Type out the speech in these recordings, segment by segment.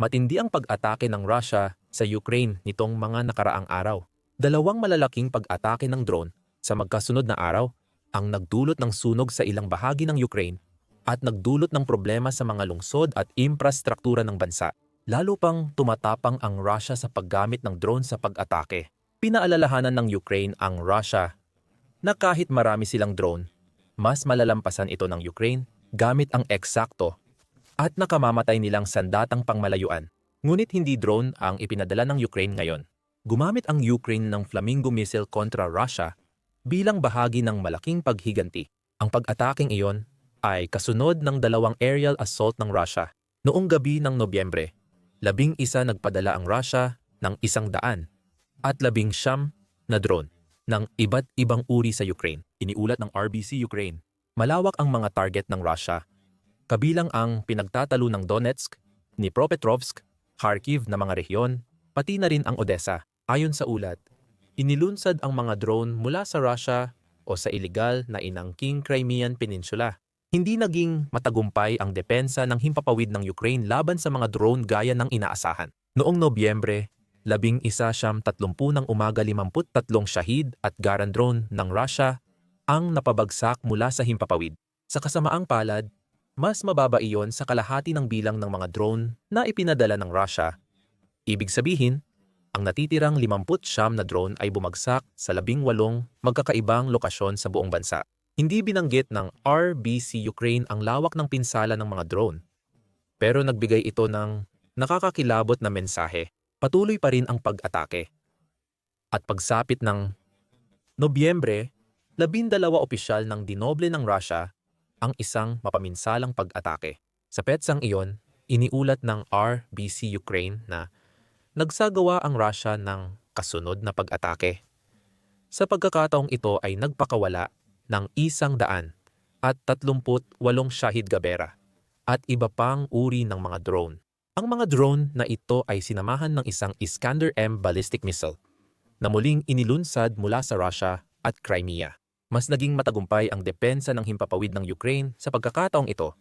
Matindi ang pag-atake ng Russia sa Ukraine nitong mga nakaraang araw. Dalawang malalaking pag-atake ng drone sa magkasunod na araw ang nagdulot ng sunog sa ilang bahagi ng Ukraine at nagdulot ng problema sa mga lungsod at infrastruktura ng bansa. Lalo pang tumatapang ang Russia sa paggamit ng drone sa pag-atake. Pinaalalahanan ng Ukraine ang Russia na kahit marami silang drone, mas malalampasan ito ng Ukraine gamit ang eksakto at nakamamatay nilang sandatang pangmalayuan. Ngunit hindi drone ang ipinadala ng Ukraine ngayon. Gumamit ang Ukraine ng Flamingo missile kontra Russia bilang bahagi ng malaking paghiganti. Ang pag-ataking iyon ay kasunod ng dalawang aerial assault ng Russia. Noong gabi ng Nobyembre, labing isa nagpadala ang Russia ng isang daan at labing siyam na drone ng iba't ibang uri sa Ukraine. Iniulat ng RBC Ukraine. Malawak ang mga target ng Russia. Kabilang ang pinagtatalo ng Donetsk, Dnipropetrovsk, Kharkiv na mga rehiyon, pati na rin ang Odessa. Ayon sa ulat, inilunsad ang mga drone mula sa Russia o sa iligal na inangking Crimean Peninsula. Hindi naging matagumpay ang depensa ng himpapawid ng Ukraine laban sa mga drone gaya ng inaasahan. Noong Nobyembre, labing isa siyam tatlumpu ng umaga 53 shahid at garan drone ng Russia ang napabagsak mula sa himpapawid. Sa kasamaang palad, mas mababa iyon sa kalahati ng bilang ng mga drone na ipinadala ng Russia. Ibig sabihin, ang natitirang 50 siyam na drone ay bumagsak sa labing walong magkakaibang lokasyon sa buong bansa. Hindi binanggit ng RBC Ukraine ang lawak ng pinsala ng mga drone. Pero nagbigay ito ng nakakakilabot na mensahe. Patuloy pa rin ang pag-atake. At pagsapit ng Nobyembre, labindalawa opisyal ng dinoble ng Russia ang isang mapaminsalang pag-atake. Sa petsang iyon, iniulat ng RBC Ukraine na nagsagawa ang Russia ng kasunod na pag-atake. Sa pagkakataong ito ay nagpakawala ng isang daan at 38 Shahid Gabera at iba pang uri ng mga drone. Ang mga drone na ito ay sinamahan ng isang Iskander-M ballistic missile na muling inilunsad mula sa Russia at Crimea. Mas naging matagumpay ang depensa ng himpapawid ng Ukraine sa pagkakataong ito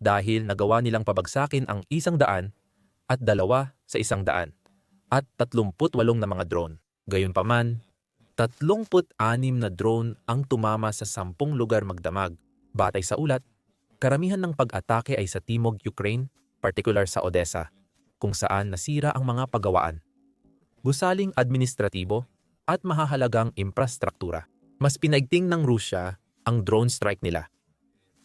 dahil nagawa nilang pabagsakin ang isang daan at dalawa sa isang daan at 38 na mga drone. Gayunpaman, 36 na drone ang tumama sa 10 lugar magdamag. Batay sa ulat, karamihan ng pag-atake ay sa timog Ukraine, particular sa Odessa, kung saan nasira ang mga pagawaan. Gusaling administratibo at mahahalagang infrastruktura. Mas pinaigting ng Rusya ang drone strike nila.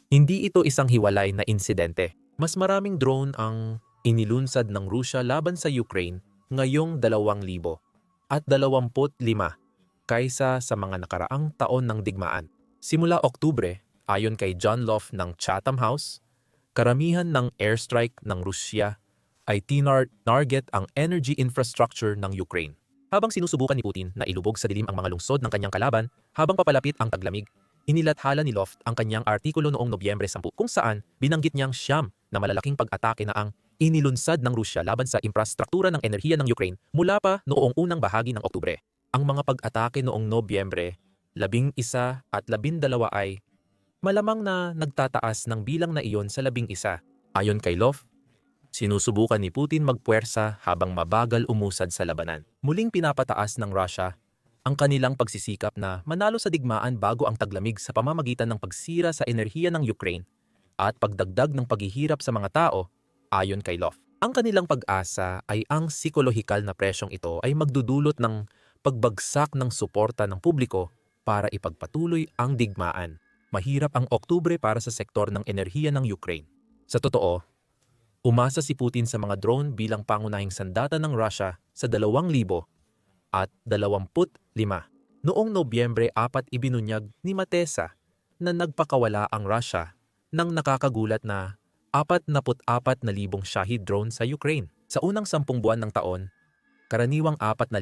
Hindi ito isang hiwalay na insidente. Mas maraming drone ang inilunsad ng Rusya laban sa Ukraine ngayong 2,000 at 25 kaysa sa mga nakaraang taon ng digmaan. Simula Oktubre, ayon kay John Loff ng Chatham House, karamihan ng airstrike ng Rusya ay tinarget ang energy infrastructure ng Ukraine. Habang sinusubukan ni Putin na ilubog sa dilim ang mga lungsod ng kanyang kalaban, habang papalapit ang taglamig, inilathala ni Loft ang kanyang artikulo noong Nobyembre 10 kung saan binanggit niyang siyam na malalaking pag-atake na ang inilunsad ng Rusya laban sa infrastruktura ng enerhiya ng Ukraine mula pa noong unang bahagi ng Oktubre. Ang mga pag-atake noong Nobyembre, labing isa at labindalawa ay malamang na nagtataas ng bilang na iyon sa labing isa. Ayon kay Love, sinusubukan ni Putin magpuwersa habang mabagal umusad sa labanan. Muling pinapataas ng Russia ang kanilang pagsisikap na manalo sa digmaan bago ang taglamig sa pamamagitan ng pagsira sa enerhiya ng Ukraine at pagdagdag ng paghihirap sa mga tao ayon kay Love. Ang kanilang pag-asa ay ang psikolohikal na presyong ito ay magdudulot ng pagbagsak ng suporta ng publiko para ipagpatuloy ang digmaan. Mahirap ang Oktubre para sa sektor ng enerhiya ng Ukraine. Sa totoo, umasa si Putin sa mga drone bilang pangunahing sandata ng Russia sa 2,000 at 25. Noong Nobyembre 4 ibinunyag ni Matesa na nagpakawala ang Russia ng nakakagulat na 44,000 Shahid drone sa Ukraine. Sa unang sampung buwan ng taon, karaniwang 4,000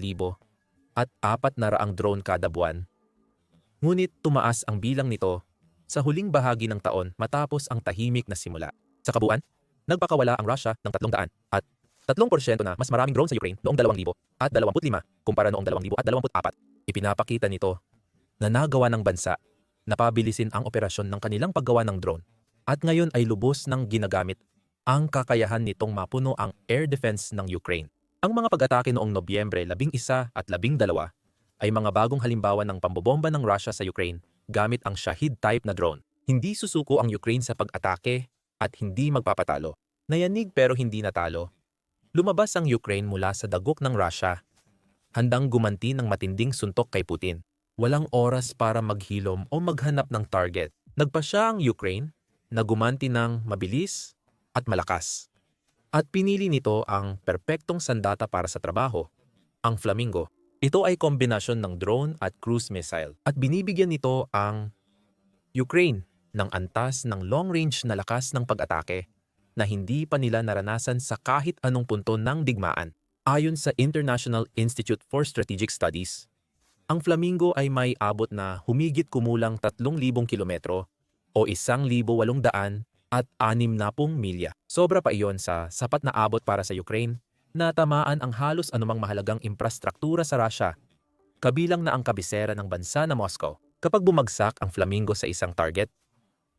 at 400 drone kada buwan. Ngunit tumaas ang bilang nito sa huling bahagi ng taon matapos ang tahimik na simula. Sa kabuuan, nagpakawala ang Russia ng 300 at 3% na mas maraming drone sa Ukraine noong 2000 at 25 kumpara noong 2000 at 24. Ipinapakita nito na nagawa ng bansa na pabilisin ang operasyon ng kanilang paggawa ng drone at ngayon ay lubos ng ginagamit ang kakayahan nitong mapuno ang air defense ng Ukraine. Ang mga pag-atake noong Nobyembre 11 at 12 ay mga bagong halimbawa ng pambobomba ng Russia sa Ukraine gamit ang Shahid type na drone. Hindi susuko ang Ukraine sa pag-atake at hindi magpapatalo. Nayanig pero hindi natalo. Lumabas ang Ukraine mula sa dagok ng Russia, handang gumanti ng matinding suntok kay Putin. Walang oras para maghilom o maghanap ng target. Nagpa siya ang Ukraine na gumanti ng mabilis at malakas. At pinili nito ang perpektong sandata para sa trabaho, ang Flamingo. Ito ay kombinasyon ng drone at cruise missile at binibigyan nito ang Ukraine ng antas ng long-range na lakas ng pag-atake na hindi pa nila naranasan sa kahit anong punto ng digmaan. Ayon sa International Institute for Strategic Studies, ang Flamingo ay may abot na humigit kumulang 3,000 kilometro o 1,800 at 60 milya. Sobra pa iyon sa sapat na abot para sa Ukraine na tamaan ang halos anumang mahalagang infrastruktura sa Russia, kabilang na ang kabisera ng bansa na Moscow. Kapag bumagsak ang Flamingo sa isang target,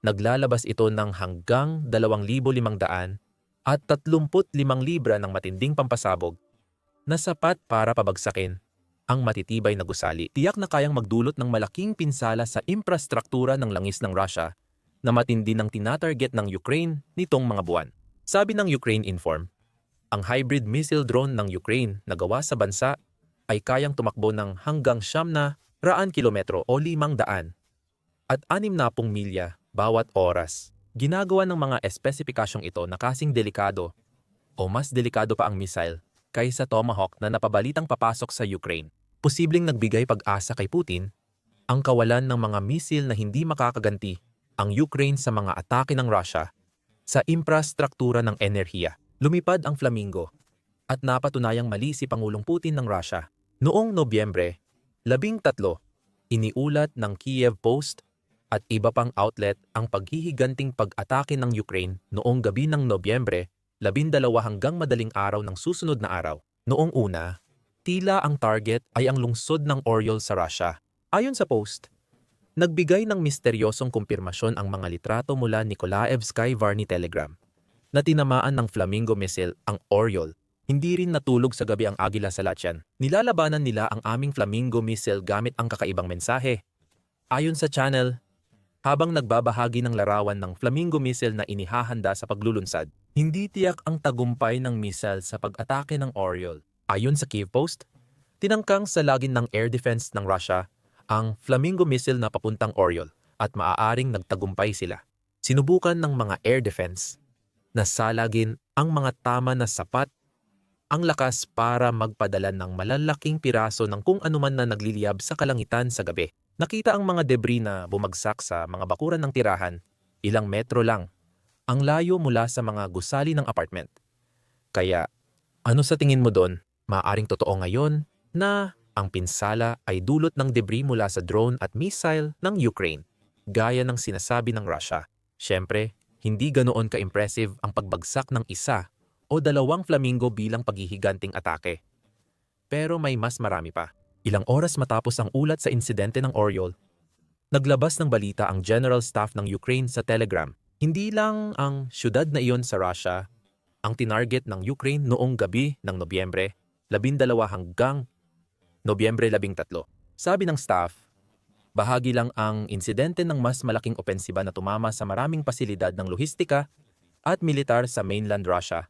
naglalabas ito ng hanggang 2,500 at 35 libra ng matinding pampasabog na sapat para pabagsakin ang matitibay na gusali. Tiyak na kayang magdulot ng malaking pinsala sa infrastruktura ng langis ng Russia na matindi ng tinatarget ng Ukraine nitong mga buwan. Sabi ng Ukraine Inform, ang hybrid missile drone ng Ukraine na gawa sa bansa ay kayang tumakbo ng hanggang siyam na raan kilometro o limang daan at anim na pong milya bawat oras. Ginagawa ng mga espesipikasyong ito na kasing delikado o mas delikado pa ang missile kaysa Tomahawk na napabalitang papasok sa Ukraine. Posibleng nagbigay pag-asa kay Putin ang kawalan ng mga misil na hindi makakaganti ang Ukraine sa mga atake ng Russia sa infrastruktura ng enerhiya. Lumipad ang Flamingo at napatunayang mali si Pangulong Putin ng Russia. Noong Nobyembre, labing tatlo, iniulat ng Kiev Post at iba pang outlet ang paghihiganting pag-atake ng Ukraine noong gabi ng Nobyembre, labindalawa hanggang madaling araw ng susunod na araw. Noong una, tila ang target ay ang lungsod ng Oriol sa Russia. Ayon sa post, Nagbigay ng misteryosong kumpirmasyon ang mga litrato mula Nikolaevsky Varni Telegram na tinamaan ng Flamingo missile ang Oriol. Hindi rin natulog sa gabi ang Agila sa Latian. Nilalabanan nila ang aming Flamingo missile gamit ang kakaibang mensahe. Ayon sa channel, habang nagbabahagi ng larawan ng Flamingo missile na inihahanda sa paglulunsad, hindi tiyak ang tagumpay ng missile sa pag-atake ng Oriol. Ayon sa Kiev Post, tinangkang sa lagin ng air defense ng Russia ang Flamingo missile na papuntang Oriol at maaaring nagtagumpay sila. Sinubukan ng mga air defense na salagin ang mga tama na sapat ang lakas para magpadala ng malalaking piraso ng kung anuman na nagliliyab sa kalangitan sa gabi. Nakita ang mga debris na bumagsak sa mga bakuran ng tirahan, ilang metro lang, ang layo mula sa mga gusali ng apartment. Kaya, ano sa tingin mo doon? Maaring totoo ngayon na ang pinsala ay dulot ng debris mula sa drone at missile ng Ukraine, gaya ng sinasabi ng Russia. Siyempre, hindi ganoon ka-impressive ang pagbagsak ng isa o dalawang flamingo bilang paghihiganting atake. Pero may mas marami pa. Ilang oras matapos ang ulat sa insidente ng Oriol, naglabas ng balita ang General Staff ng Ukraine sa Telegram. Hindi lang ang syudad na iyon sa Russia ang tinarget ng Ukraine noong gabi ng Nobyembre, 12 hanggang Nobyembre 13. Sabi ng staff, bahagi lang ang insidente ng mas malaking opensiba na tumama sa maraming pasilidad ng lohistika at militar sa mainland Russia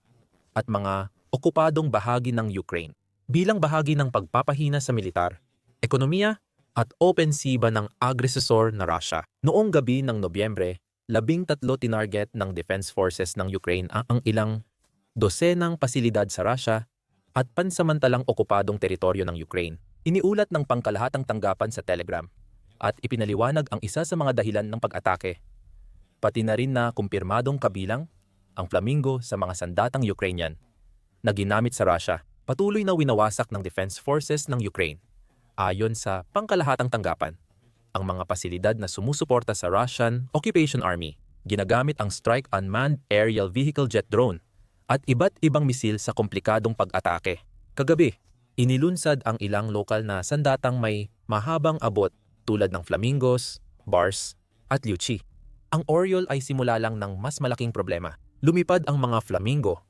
at mga okupadong bahagi ng Ukraine. Bilang bahagi ng pagpapahina sa militar, ekonomiya at opensiba ng agresor na Russia. Noong gabi ng Nobyembre, labing tatlo tinarget ng Defense Forces ng Ukraine ang ilang dosenang pasilidad sa Russia at pansamantalang okupadong teritoryo ng Ukraine. Iniulat ng pangkalahatang tanggapan sa Telegram at ipinaliwanag ang isa sa mga dahilan ng pag-atake. Pati na rin na kumpirmadong kabilang ang Flamingo sa mga sandatang Ukrainian na ginamit sa Russia. Patuloy na winawasak ng Defense Forces ng Ukraine. Ayon sa pangkalahatang tanggapan, ang mga pasilidad na sumusuporta sa Russian Occupation Army ginagamit ang Strike Unmanned Aerial Vehicle Jet Drone at iba't ibang misil sa komplikadong pag-atake. Kagabi, inilunsad ang ilang lokal na sandatang may mahabang abot tulad ng flamingos, bars, at liuchi. Ang Oriole ay simula lang ng mas malaking problema. lumipad ang mga flamingo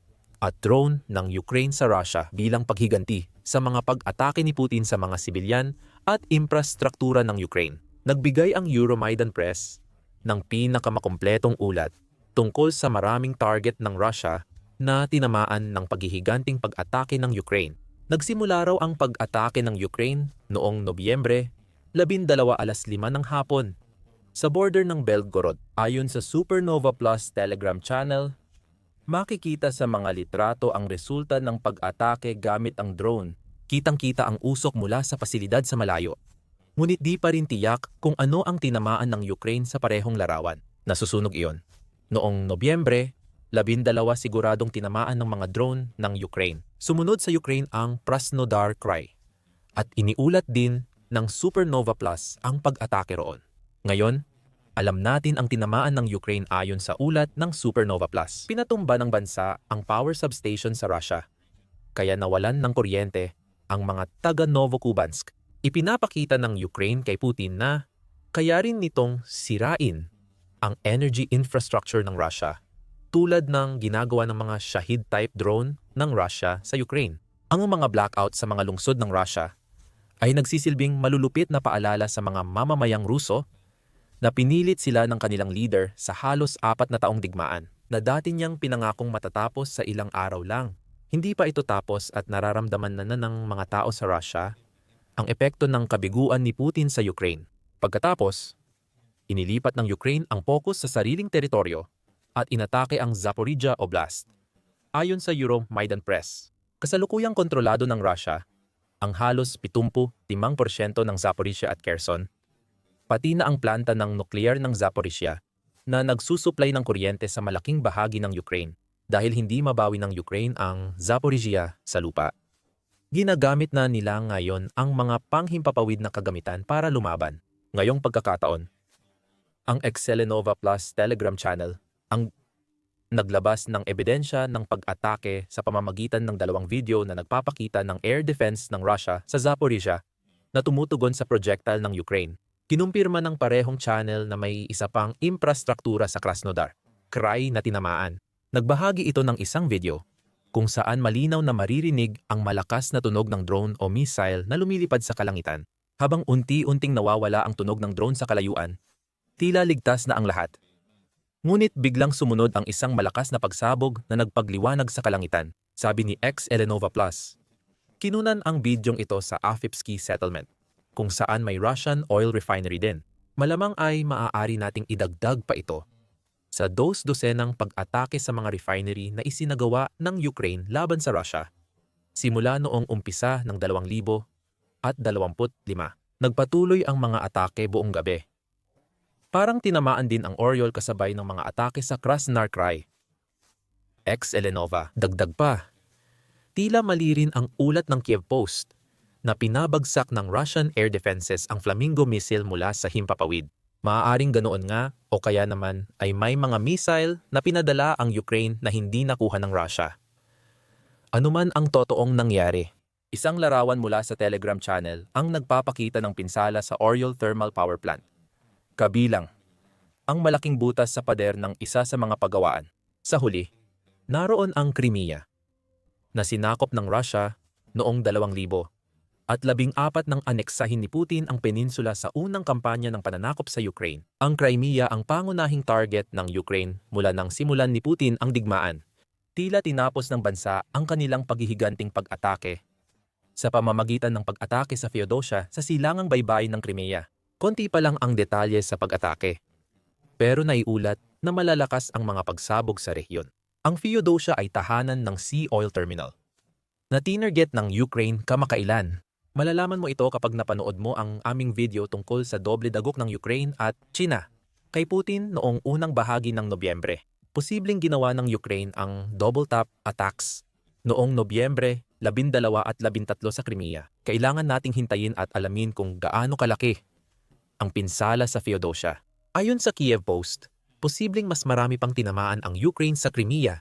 at drone ng Ukraine sa Russia bilang paghiganti sa mga pag-atake ni Putin sa mga sibilyan at infrastruktura ng Ukraine. Nagbigay ang Euromaidan Press ng pinakamakumpletong ulat tungkol sa maraming target ng Russia na tinamaan ng paghihiganting pag-atake ng Ukraine. Nagsimula raw ang pag-atake ng Ukraine noong Nobyembre, 12 alas 5 ng hapon sa border ng Belgorod. Ayon sa Supernova Plus Telegram channel, makikita sa mga litrato ang resulta ng pag-atake gamit ang drone. Kitang-kita ang usok mula sa pasilidad sa malayo. Ngunit di pa rin tiyak kung ano ang tinamaan ng Ukraine sa parehong larawan. Nasusunog iyon. Noong Nobyembre, labindalawa siguradong tinamaan ng mga drone ng Ukraine. Sumunod sa Ukraine ang Krasnodar Cry. At iniulat din ng Supernova Plus ang pag-atake roon. Ngayon, alam natin ang tinamaan ng Ukraine ayon sa ulat ng Supernova Plus. Pinatumba ng bansa ang power substation sa Russia, kaya nawalan ng kuryente ang mga taga Novokubansk. Ipinapakita ng Ukraine kay Putin na kaya rin nitong sirain ang energy infrastructure ng Russia tulad ng ginagawa ng mga Shahid-type drone ng Russia sa Ukraine. Ang mga blackout sa mga lungsod ng Russia ay nagsisilbing malulupit na paalala sa mga mamamayang Ruso na pinilit sila ng kanilang leader sa halos apat na taong digmaan na dati niyang pinangakong matatapos sa ilang araw lang. Hindi pa ito tapos at nararamdaman na, na ng mga tao sa Russia ang epekto ng kabiguan ni Putin sa Ukraine. Pagkatapos, inilipat ng Ukraine ang focus sa sariling teritoryo at inatake ang Zaporizhia Oblast. Ayon sa Euromaidan Press, kasalukuyang kontrolado ng Russia ang halos 75% ng Zaporizhia at Kherson pati na ang planta ng nuklear ng Zaporizhia na nagsusuplay ng kuryente sa malaking bahagi ng Ukraine dahil hindi mabawi ng Ukraine ang Zaporizhia sa lupa. Ginagamit na nila ngayon ang mga panghimpapawid na kagamitan para lumaban. Ngayong pagkakataon, ang Excelenova Plus Telegram channel ang naglabas ng ebidensya ng pag-atake sa pamamagitan ng dalawang video na nagpapakita ng air defense ng Russia sa Zaporizhia na tumutugon sa projectile ng Ukraine Kinumpirma ng parehong channel na may isa pang infrastruktura sa Krasnodar, Cry na tinamaan. Nagbahagi ito ng isang video kung saan malinaw na maririnig ang malakas na tunog ng drone o missile na lumilipad sa kalangitan. Habang unti-unting nawawala ang tunog ng drone sa kalayuan, tila ligtas na ang lahat. Ngunit biglang sumunod ang isang malakas na pagsabog na nagpagliwanag sa kalangitan, sabi ni ex Elenova Plus. Kinunan ang bidyong ito sa Afipsky Settlement kung saan may Russian oil refinery din. Malamang ay maaari nating idagdag pa ito sa dos-dosenang pag-atake sa mga refinery na isinagawa ng Ukraine laban sa Russia. Simula noong umpisa ng 2025, nagpatuloy ang mga atake buong gabi. Parang tinamaan din ang Oriol kasabay ng mga atake sa Krasnar Krai. Ex-Elenova, dagdag pa. Tila mali rin ang ulat ng Kiev Post na pinabagsak ng Russian air defenses ang Flamingo missile mula sa himpapawid. Maaaring ganoon nga o kaya naman ay may mga missile na pinadala ang Ukraine na hindi nakuha ng Russia. Ano man ang totoong nangyari, isang larawan mula sa Telegram channel ang nagpapakita ng pinsala sa Oriol Thermal Power Plant. Kabilang, ang malaking butas sa pader ng isa sa mga pagawaan. Sa huli, naroon ang Crimea, na sinakop ng Russia noong 2000 at labing apat ng aneksahin ni Putin ang peninsula sa unang kampanya ng pananakop sa Ukraine. Ang Crimea ang pangunahing target ng Ukraine mula nang simulan ni Putin ang digmaan. Tila tinapos ng bansa ang kanilang paghihiganting pag-atake sa pamamagitan ng pag-atake sa Feodosia sa silangang baybayin ng Crimea. Konti pa lang ang detalye sa pag-atake. Pero naiulat na malalakas ang mga pagsabog sa rehiyon. Ang Feodosia ay tahanan ng Sea Oil Terminal na tinerget ng Ukraine kamakailan Malalaman mo ito kapag napanood mo ang aming video tungkol sa doble dagok ng Ukraine at China kay Putin noong unang bahagi ng Nobyembre. Posibleng ginawa ng Ukraine ang double tap attacks noong Nobyembre 12 at 13 sa Crimea. Kailangan nating hintayin at alamin kung gaano kalaki ang pinsala sa Feodosia. Ayon sa Kiev Post, posibleng mas marami pang tinamaan ang Ukraine sa Crimea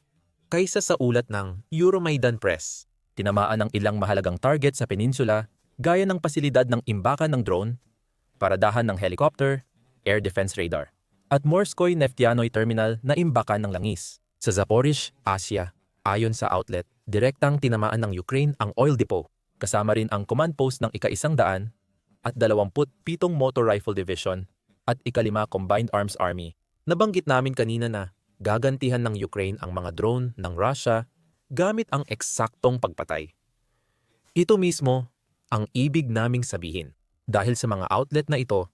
kaysa sa ulat ng Euromaidan Press. Tinamaan ang ilang mahalagang target sa peninsula gaya ng pasilidad ng imbakan ng drone, paradahan ng helicopter, air defense radar, at Morskoy Neftianoy Terminal na imbakan ng langis. Sa Zaporizh, Asia, ayon sa outlet, direktang tinamaan ng Ukraine ang oil depot, kasama rin ang command post ng ika-isang daan at 27 Motor Rifle Division at ikalima Combined Arms Army. Nabanggit namin kanina na gagantihan ng Ukraine ang mga drone ng Russia gamit ang eksaktong pagpatay. Ito mismo ang ibig naming sabihin. Dahil sa mga outlet na ito,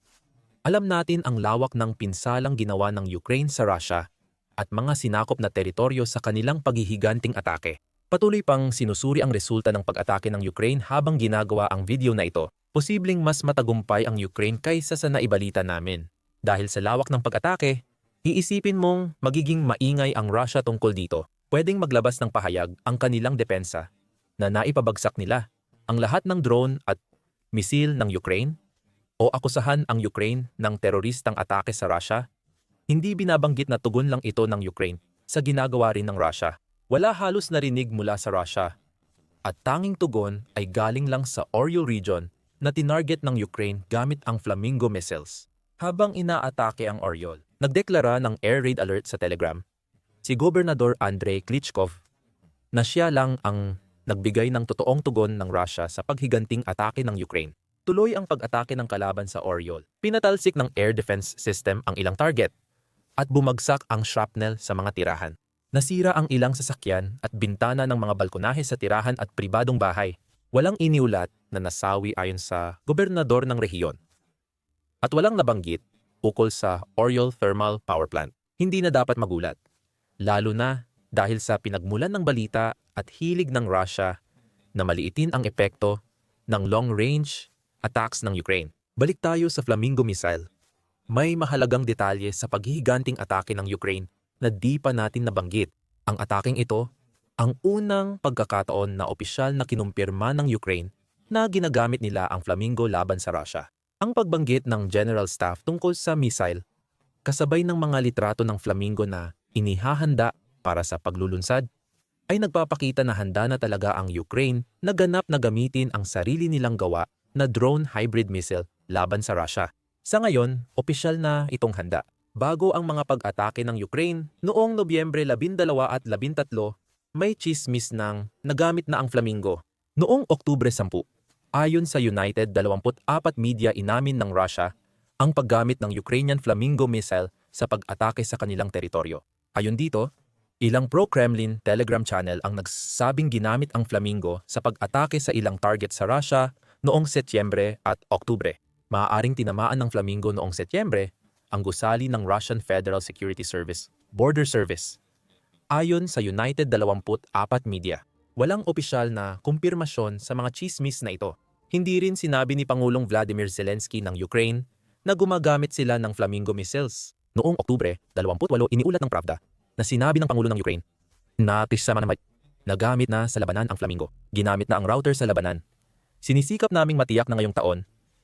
alam natin ang lawak ng pinsalang ginawa ng Ukraine sa Russia at mga sinakop na teritoryo sa kanilang paghihiganting atake. Patuloy pang sinusuri ang resulta ng pag-atake ng Ukraine habang ginagawa ang video na ito. Posibleng mas matagumpay ang Ukraine kaysa sa naibalita namin. Dahil sa lawak ng pag-atake, iisipin mong magiging maingay ang Russia tungkol dito. Pwedeng maglabas ng pahayag ang kanilang depensa na naipabagsak nila ang lahat ng drone at misil ng Ukraine o akusahan ang Ukraine ng teroristang atake sa Russia, hindi binabanggit na tugon lang ito ng Ukraine sa ginagawa rin ng Russia. Wala halos narinig mula sa Russia. At tanging tugon ay galing lang sa Oryol region na tinarget ng Ukraine gamit ang Flamingo missiles. Habang inaatake ang Oryol, nagdeklara ng air raid alert sa Telegram si Gobernador Andrei Klitschkov na siya lang ang nagbigay ng totoong tugon ng Russia sa paghiganting atake ng Ukraine. Tuloy ang pag-atake ng kalaban sa Oryol. Pinatalsik ng air defense system ang ilang target at bumagsak ang shrapnel sa mga tirahan. Nasira ang ilang sasakyan at bintana ng mga balkonahe sa tirahan at pribadong bahay. Walang iniulat na nasawi ayon sa gobernador ng rehiyon. At walang nabanggit ukol sa Oryol Thermal Power Plant. Hindi na dapat magulat. Lalo na dahil sa pinagmulan ng balita at hilig ng Russia na maliitin ang epekto ng long-range attacks ng Ukraine. Balik tayo sa Flamingo missile. May mahalagang detalye sa paghihiganting atake ng Ukraine na di pa natin nabanggit. Ang ataking ito, ang unang pagkakataon na opisyal na kinumpirma ng Ukraine na ginagamit nila ang Flamingo laban sa Russia. Ang pagbanggit ng General Staff tungkol sa missile, kasabay ng mga litrato ng Flamingo na inihahanda para sa paglulunsad, ay nagpapakita na handa na talaga ang Ukraine na ganap na gamitin ang sarili nilang gawa na drone hybrid missile laban sa Russia. Sa ngayon, opisyal na itong handa. Bago ang mga pag-atake ng Ukraine, noong Nobyembre 12 at 13, may chismis ng nagamit na ang Flamingo. Noong Oktubre 10, ayon sa United 24 media inamin ng Russia ang paggamit ng Ukrainian Flamingo missile sa pag-atake sa kanilang teritoryo. Ayon dito, ilang pro-Kremlin Telegram channel ang nagsabing ginamit ang Flamingo sa pag-atake sa ilang target sa Russia noong Setyembre at Oktubre. Maaaring tinamaan ng Flamingo noong Setyembre ang gusali ng Russian Federal Security Service, Border Service. Ayon sa United 24 Media, walang opisyal na kumpirmasyon sa mga chismis na ito. Hindi rin sinabi ni Pangulong Vladimir Zelensky ng Ukraine na gumagamit sila ng Flamingo missiles. Noong Oktubre 28 iniulat ng Pravda na sinabi ng Pangulo ng Ukraine na kisama na nagamit na sa labanan ang Flamingo. Ginamit na ang router sa labanan. Sinisikap naming matiyak na ngayong taon,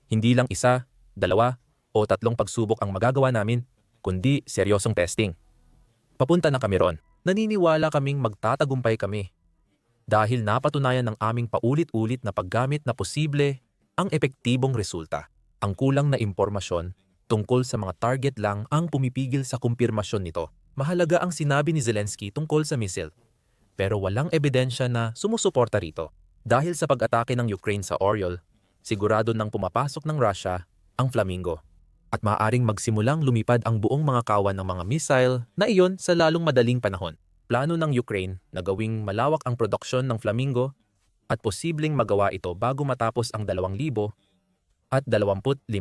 hindi lang isa, dalawa, o tatlong pagsubok ang magagawa namin, kundi seryosong testing. Papunta na kami ron. Naniniwala kaming magtatagumpay kami. Dahil napatunayan ng aming paulit-ulit na paggamit na posible ang epektibong resulta. Ang kulang na impormasyon tungkol sa mga target lang ang pumipigil sa kumpirmasyon nito. Mahalaga ang sinabi ni Zelensky tungkol sa missile. Pero walang ebidensya na sumusuporta rito. Dahil sa pag-atake ng Ukraine sa Oryol, sigurado nang pumapasok ng Russia ang Flamingo. At maaaring magsimulang lumipad ang buong mga kawan ng mga missile na iyon sa lalong madaling panahon. Plano ng Ukraine na gawing malawak ang produksyon ng Flamingo at posibleng magawa ito bago matapos ang 2,000 at 25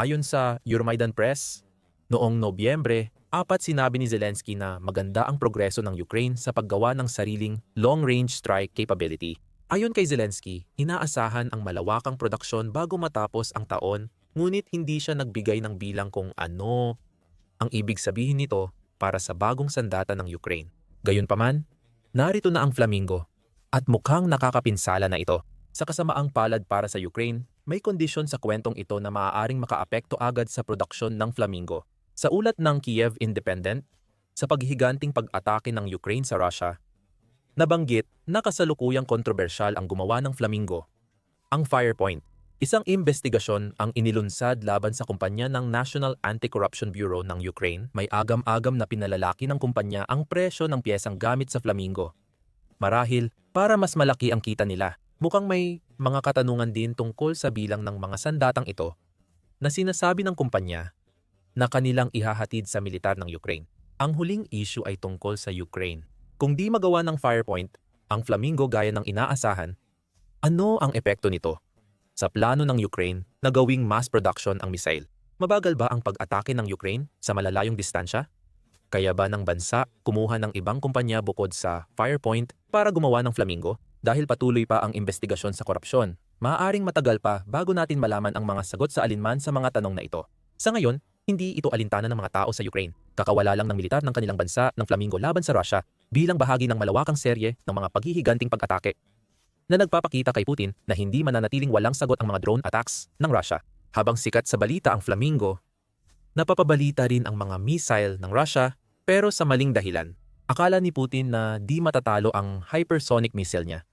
Ayon sa Euromaidan Press, noong Nobyembre, apat sinabi ni Zelensky na maganda ang progreso ng Ukraine sa paggawa ng sariling long-range strike capability. Ayon kay Zelensky, inaasahan ang malawakang produksyon bago matapos ang taon, ngunit hindi siya nagbigay ng bilang kung ano ang ibig sabihin nito para sa bagong sandata ng Ukraine. Gayunpaman, narito na ang Flamingo at mukhang nakakapinsala na ito. Sa kasamaang palad para sa Ukraine, may kondisyon sa kwentong ito na maaaring makaapekto agad sa produksyon ng Flamingo. Sa ulat ng Kiev Independent, sa paghihiganting pag-atake ng Ukraine sa Russia, nabanggit na kasalukuyang kontrobersyal ang gumawa ng Flamingo, ang Firepoint. Isang investigasyon ang inilunsad laban sa kumpanya ng National Anti-Corruption Bureau ng Ukraine. May agam-agam na pinalalaki ng kumpanya ang presyo ng piyesang gamit sa Flamingo. Marahil, para mas malaki ang kita nila. Mukhang may mga katanungan din tungkol sa bilang ng mga sandatang ito na sinasabi ng kumpanya na kanilang ihahatid sa militar ng Ukraine. Ang huling issue ay tungkol sa Ukraine. Kung di magawa ng Firepoint, ang Flamingo gaya ng inaasahan, ano ang epekto nito? sa plano ng Ukraine na gawing mass production ang missile. Mabagal ba ang pag-atake ng Ukraine sa malalayong distansya? Kaya ba ng bansa kumuha ng ibang kumpanya bukod sa Firepoint para gumawa ng Flamingo? Dahil patuloy pa ang investigasyon sa korupsyon, maaaring matagal pa bago natin malaman ang mga sagot sa alinman sa mga tanong na ito. Sa ngayon, hindi ito alintana ng mga tao sa Ukraine. Kakawala lang ng militar ng kanilang bansa ng Flamingo laban sa Russia bilang bahagi ng malawakang serye ng mga paghihiganting pag-atake na nagpapakita kay Putin na hindi mananatiling walang sagot ang mga drone attacks ng Russia. Habang sikat sa balita ang Flamingo, napapabalita rin ang mga missile ng Russia pero sa maling dahilan. Akala ni Putin na di matatalo ang hypersonic missile niya.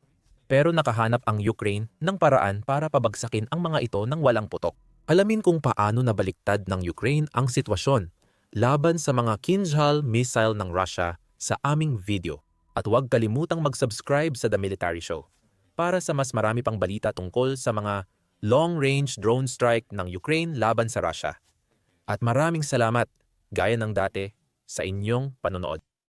Pero nakahanap ang Ukraine ng paraan para pabagsakin ang mga ito ng walang putok. Alamin kung paano nabaliktad ng Ukraine ang sitwasyon laban sa mga Kinjal missile ng Russia sa aming video. At huwag kalimutang mag-subscribe sa The Military Show para sa mas marami pang balita tungkol sa mga long-range drone strike ng Ukraine laban sa Russia. At maraming salamat, gaya ng dati, sa inyong panonood.